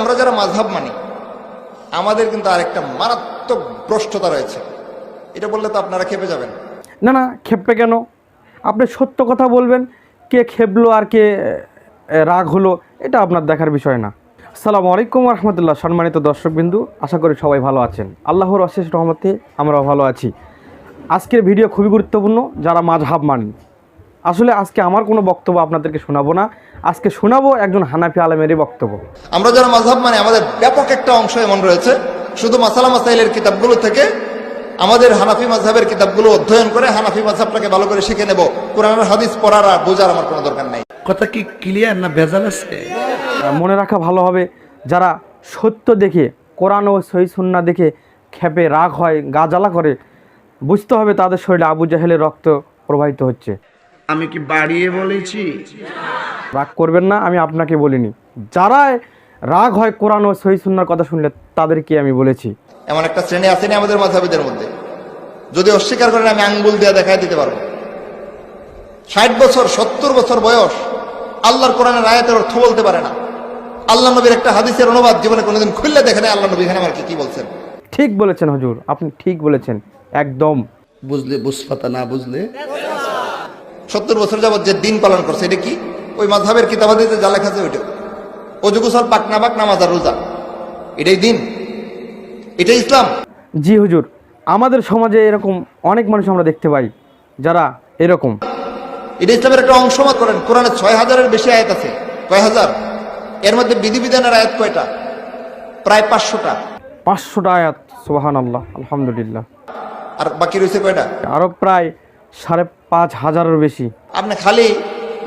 আমরা যারা মাঝহাব মানি, আমাদের কিন্তু আরেকটা মারাত্মক ভ্রষ্টতা রয়েছে। এটা বললে তো আপনারা খেপে যাবেন। না না, খেপবে কেন? আপনি সত্য কথা বলবেন, কে খেপলো আর কে রাগ হলো, এটা আপনার দেখার বিষয় না। আসসালামু আলাইকুম রহমতুল্লাহ সম্মানিত দর্শকবিন্দু, আশা করি সবাই ভালো আছেন। আল্লাহর অশেষ রহমতে আমরাও ভালো আছি। আজকের ভিডিও খুবই গুরুত্বপূর্ণ, যারা মাঝহাব মানেন। আসলে আজকে আমার কোনো বক্তব্য আপনাদেরকে শোনাবো না। আজকে শোনাবো একজন হানাফি আলমেরই বক্তব্য। আমরা যারা মাঝহাব মানে আমাদের ব্যাপক একটা অংশ এমন রয়েছে শুধু মাসালা মাসাইলের কিতাবগুলো থেকে আমাদের হানাফি মাঝহাবের কিতাবগুলো অধ্যয়ন করে হানাফি মাঝহাবটাকে ভালো করে শিখে নেব। কোরআনের হাদিস পড়ার আর বোঝার আমার কোনো দরকার নাই। কথা কি ক্লিয়ার না ভেজাল আছে? মনে রাখা ভালো হবে যারা সত্য দেখে কোরআন ও সহি সুন্না দেখে খেপে রাগ হয় গা জ্বালা করে বুঝতে হবে তাদের শরীরে আবু জাহেলের রক্ত প্রবাহিত হচ্ছে। আমি কি বাড়িয়ে বলেছি? রাগ করবেন না আমি আপনাকে বলিনি। যারা রাগ হয় কোরআন ও সহি সুন্নার কথা শুনলে তাদেরকে আমি বলেছি। এমন একটা শ্রেণি আসেনি আমাদের মাঝহাবিদের মধ্যে। যদি অস্বীকার করেন আমি আঙ্গুল দিয়ে দেখাই দিতে পারব। ষাট বছর সত্তর বছর বয়স আল্লাহর কোরআনের আয়াতের অর্থ বলতে পারে না। আল্লাহ নবীর একটা হাদিসের অনুবাদ জীবনে কোনোদিন খুললে দেখে নেই আল্লাহ নবী এখানে আমার কি বলছেন? ঠিক বলেছেন হুজুর আপনি ঠিক বলেছেন একদম। বুঝলে বুঝপাতা না বুঝলে? সত্তর বছর যাবত যে দিন পালন করছে এটা কি? ওই মাঝহাবের কিতাবাদিতে যা লেখা আছে ওইটা অজুগুসল পাক না পাক নামাজ আর রোজা। এটাই দিন। এটাই ইসলাম। জি হুজুর আমাদের সমাজে এরকম অনেক মানুষ আমরা দেখতে পাই যারা এরকম। এটা ইসলামের একটা অংশ মত করেন। কোরআনে ছয় হাজারের বেশি আয়াত আছে। কয় হাজার? এর মধ্যে বিধিবিধানের আয়াত কয়টা? প্রায় পাঁচশোটা। পাঁচশোটা আয়াত সোহান আল্লাহ আলহামদুলিল্লাহ। আর বাকি রয়েছে কয়টা? আরও প্রায় সাড়ে পাঁচ হাজারের বেশি। আপনি খালি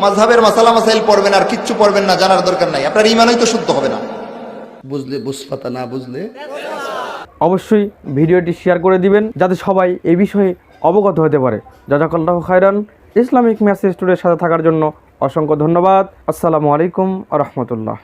মাঝহাবের মাসালা মাসাইল পড়বেন আর কিচ্ছু পড়বেন না জানার দরকার নাই। আপনার ইমানই তো শুদ্ধ হবে না। বুঝলে বুঝপাতা না বুঝলে? অবশ্যই ভিডিওটি শেয়ার করে দিবেন যাতে সবাই এ বিষয়ে অবগত হতে পারে। জাজাকাল্লাহ খায়রান ইসলামিক মেসেজ স্টুডিওর সাথে থাকার জন্য অসংখ্য ধন্যবাদ। আসসালামু আলাইকুম আ রহমতুল্লাহ।